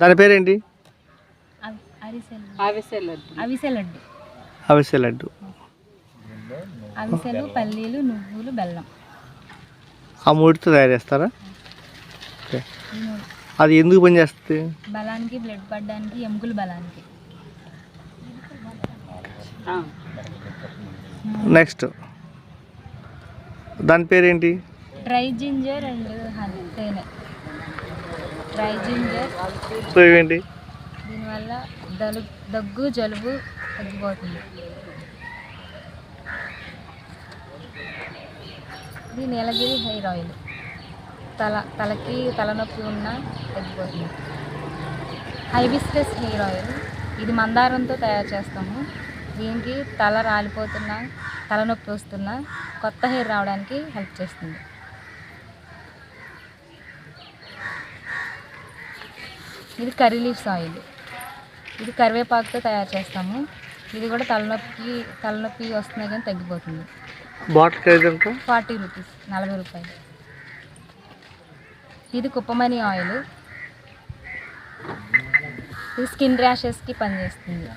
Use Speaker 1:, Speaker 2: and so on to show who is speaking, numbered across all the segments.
Speaker 1: దాని పేరేంటి?
Speaker 2: అవిసె లడ్డు
Speaker 1: అవిసె లడ్డు
Speaker 2: అవిసెలు పల్లీలు నువ్వులు బెల్లం.
Speaker 1: ఆ మూడితో తయారు చేస్తారా? ఓకే. అది ఎందుకు పనిచేస్తుంది
Speaker 2: బలానికి బ్లడ్ పడడానికి ఎముకలు బలానికి.
Speaker 1: నెక్స్ట్. దాని పేరేంటి?
Speaker 2: డ్రై జింజర్ అండ్ హనీ తేనె. Dry ginger. దీనివల్ల దలు దగ్గు జలుబు తగ్గిపోతుంది. ఇది నీలగిరి హెయిర్ ఆయిల్. తల తలకి తలనొప్పి ఉన్నా తగ్గిపోతుంది. Hibiscus hair oil. ఇది మందారంతో తయారు చేస్తాము. దీనికి తల రాలిపోతున్నా తలనొప్పి వస్తున్నా కొత్త హెయిర్ రావడానికి హెల్ప్ చేస్తుంది. ఇది కర్రీ లీవ్స్ ఆయిల్. ఇది కరివేపాకుతో తయారు చేస్తాము. ఇది కూడా తలనొప్పి తలనొప్పి వస్తున్నాయి కానీ తగ్గిపోతుంది.
Speaker 1: బాటిల్
Speaker 2: ఫార్టీ రూపీస్ నలభై రూపాయలు. ఇది కుప్పమని ఆయిల్. ఇది స్కిన్ ర్యాషెస్కి పనిచేస్తుంది.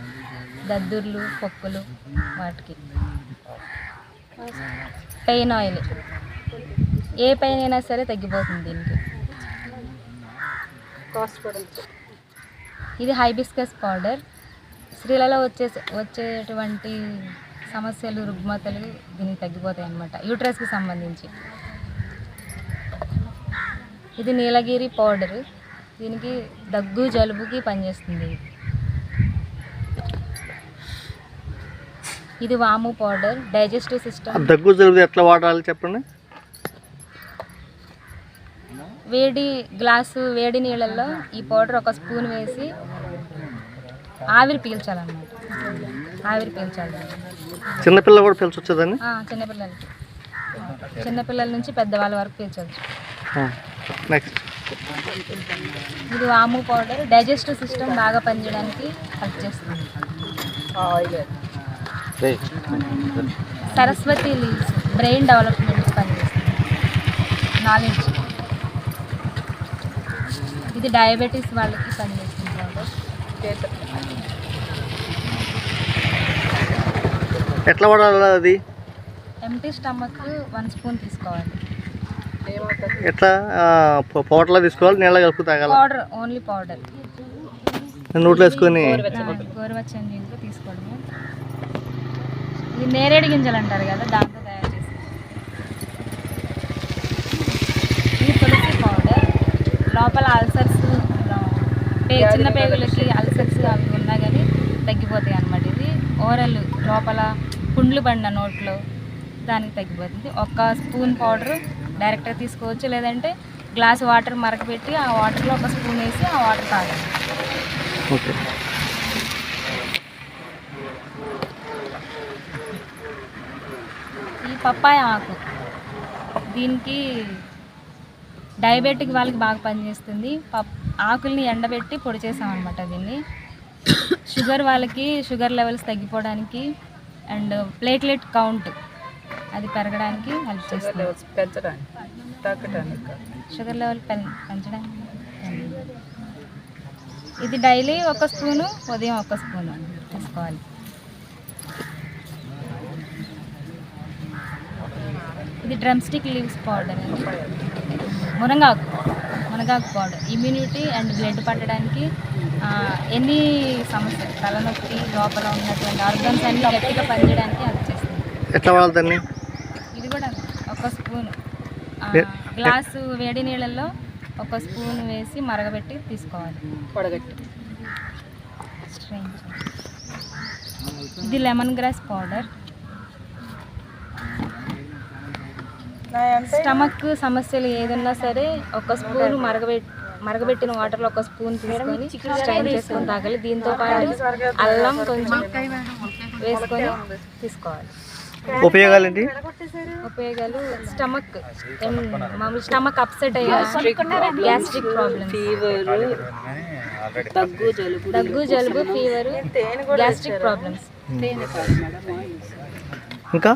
Speaker 2: దద్దుర్లు పొక్కులు వాటికి. Pain oil. ఏ పెయిన్ అయినా సరే తగ్గిపోతుంది దీనికి.
Speaker 3: కాస్ట్ కూడా?
Speaker 2: ఇది హైబిస్కస్ పౌడర్. స్త్రీలలో వచ్చే వచ్చేటువంటి సమస్యలు రుగ్మతలు దీనికి తగ్గిపోతాయి అన్నమాట. యూట్రస్కి సంబంధించి. ఇది నీలగిరి పౌడర్. దీనికి దగ్గు జలుబుకి పనిచేస్తుంది ఇది. ఇది వాము పౌడర్. Digestive system.
Speaker 1: దగ్గు జలుబు ఎట్లా వాడాలి చెప్పండి?
Speaker 2: వేడి గ్లాసు వేడి నీళ్ళల్లో ఈ పౌడర్ ఒక స్పూన్ వేసి ఆవిరి పీల్చాలన్నమాట. ఆవిరి పీల్చాలి.
Speaker 1: చిన్నపిల్ల కూడా పిలిచొచ్చదని
Speaker 2: ఆ, చిన్నపిల్లలకి. చిన్నపిల్లల నుంచి పెద్దవాళ్ళ వరకు పీల్చవచ్చు
Speaker 1: నెక్స్ట్
Speaker 2: ఇది వాము పౌడర్. డైజెస్టివ్ సిస్టమ్ బాగా పనిచేయడానికి హెల్ప్ చేస్తుంది.
Speaker 3: Oil
Speaker 2: Saraswati leaves brain development పనిచేస్తుంది. నాలెడ్జ్ ఇది డయాబెటీస్ వాళ్ళకి పనిచేస్తుంది
Speaker 1: ఎట్లా వాడాలి అది?
Speaker 2: ఎంటీ స్టమక్ వన్ స్పూన్ తీసుకోవాలి.
Speaker 1: ఎట్లా? పౌడర్లో తీసుకోవాలి నీళ్ళ కలుపు తాగాల?
Speaker 2: పౌడర్ ఓన్లీ పౌడర్
Speaker 1: నోట్లో వేసుకొని?
Speaker 2: గోరువెచ్చని నీళ్ళతో తీసుకోవడము. ఇది నేరేడు గింజలు అంటారు కదా దాంతో తయారు చేసి ఇది తులసి పౌడర్ లోపల అల్సర్స్ పే చిన్న పేగులకి అల్సర్స్ అవి ఉన్నా కానీ తగ్గిపోతాయి అన్నమాట. ఇది ఓరల్ లోపల పుండ్లు పడిన నోట్లో దానికి తగ్గిపోతుంది. ఒక్క స్పూన్ పౌడర్ డైరెక్ట్గా తీసుకోవచ్చు. లేదంటే గ్లాస్ వాటర్ మరకపెట్టి ఆ వాటర్లో ఒక స్పూన్ వేసి ఆ వాటర్ తాగాలి.
Speaker 1: ఓకే.
Speaker 2: ఈ పప్పాయ ఆకు దీనికి డయాబెటిక్ వాళ్ళకి బాగా పనిచేస్తుంది. పప్ ఆకుల్ని ఎండబెట్టి పొడి చేసామన్నమాట దీన్ని. షుగర్ వాళ్ళకి షుగర్ లెవెల్స్ తగ్గిపోవడానికి అండ్ ప్లేట్లెట్ కౌంట్ అది పెరగడానికి హెల్ప్ చేస్తుంది.
Speaker 3: పెంచడానికి
Speaker 2: షుగర్ లెవెల్ పెంచడానికి. ఇది డైలీ ఒక స్పూను ఉదయం ఒక స్పూను తీసుకోవాలి ఇది డ్రమ్ స్టిక్ లీవ్స్ పౌడర్ మునగాకు మునగాకు పౌడర్ ఇమ్యూనిటీ అండ్ బ్లడ్ పట్టడానికి ఎన్ని సమస్యలు? తలనొప్పి లోపల ఉన్నటువంటి ఆర్గన్స్ అన్ని గట్టిగా పనిచేయడానికి హెల్ప్ చేస్తుంది.
Speaker 1: ఎట్లా దాన్ని?
Speaker 2: ఇది కూడా ఒక స్పూన్. గ్లాసు వేడి నీళ్ళల్లో ఒక స్పూన్ వేసి మరగబెట్టి తీసుకోవాలి.
Speaker 3: పొడగట్టి.
Speaker 2: ఇది లెమన్ గ్రాస్ పౌడర్ స్టమక్ సమస్యలు ఏదన్నా సరే ఒక స్పూన్ మరగబెట్టి మరగబెట్టిన వాటర్లో ఒక స్పూన్ తీసుకొని స్ట్రైన్ చేసుకొని తాగాలి. దీంతో పాటు అల్లం కొంచెం వేసుకొని తీసుకోవాలి.
Speaker 1: ఉపయోగాలు ఏంటి
Speaker 2: ఉపయోగాలు స్టమక్. మామూలు స్టమక్ అప్సెట్ అయ్యా గ్యాస్ట్రిక్ ప్రాబ్లమ్స్.
Speaker 3: ఫీవర్ దగ్గు జలుబు.
Speaker 2: దగ్గు జలుబు ఫీవర్ గ్యాస్ట్రిక్ ప్రాబ్లమ్స్.
Speaker 1: ఇంకా?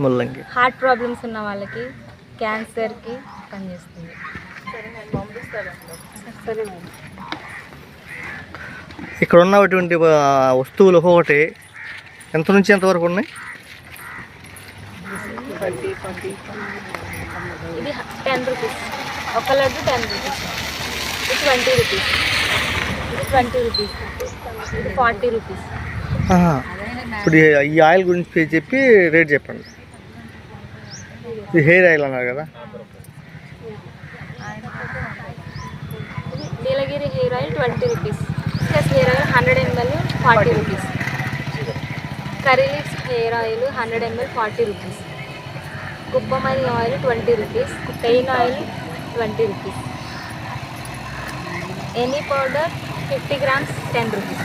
Speaker 2: ముల్లంగి. హార్ట్ ప్రాబ్లమ్స్ ఉన్న వాళ్ళకి క్యాన్సర్కి పనిచేస్తుంది
Speaker 1: ఇక్కడ ఉన్నటువంటి వస్తువులు ఒక్కొక్కటి ఎంత నుంచి ఎంత వరకు ఉన్నాయి?
Speaker 2: ఇది టెన్ రూపీస్. ఒక లడ్డు టెన్ రూపీస్. ఇది ట్వంటీ రూపీస్. ఇది ట్వంటీ రూపీస్. ఇది ఫార్టీ రూపీస్.
Speaker 1: ఇప్పుడు ఈ- ఈ ఆయిల్ గురించి చెప్పి రేట్ చెప్పండి. ఇది హెయిర్ ఆయిల్ అన్నారు కదా?
Speaker 2: Nilgiri hair oil twenty rupees. Plus hair oil hundred ML forty rupees. Curry leaves hair oil hundred ML forty rupees. కుప్పమని oil twenty rupees. Pain oil twenty rupees. Any powder fifty grams ten rupees.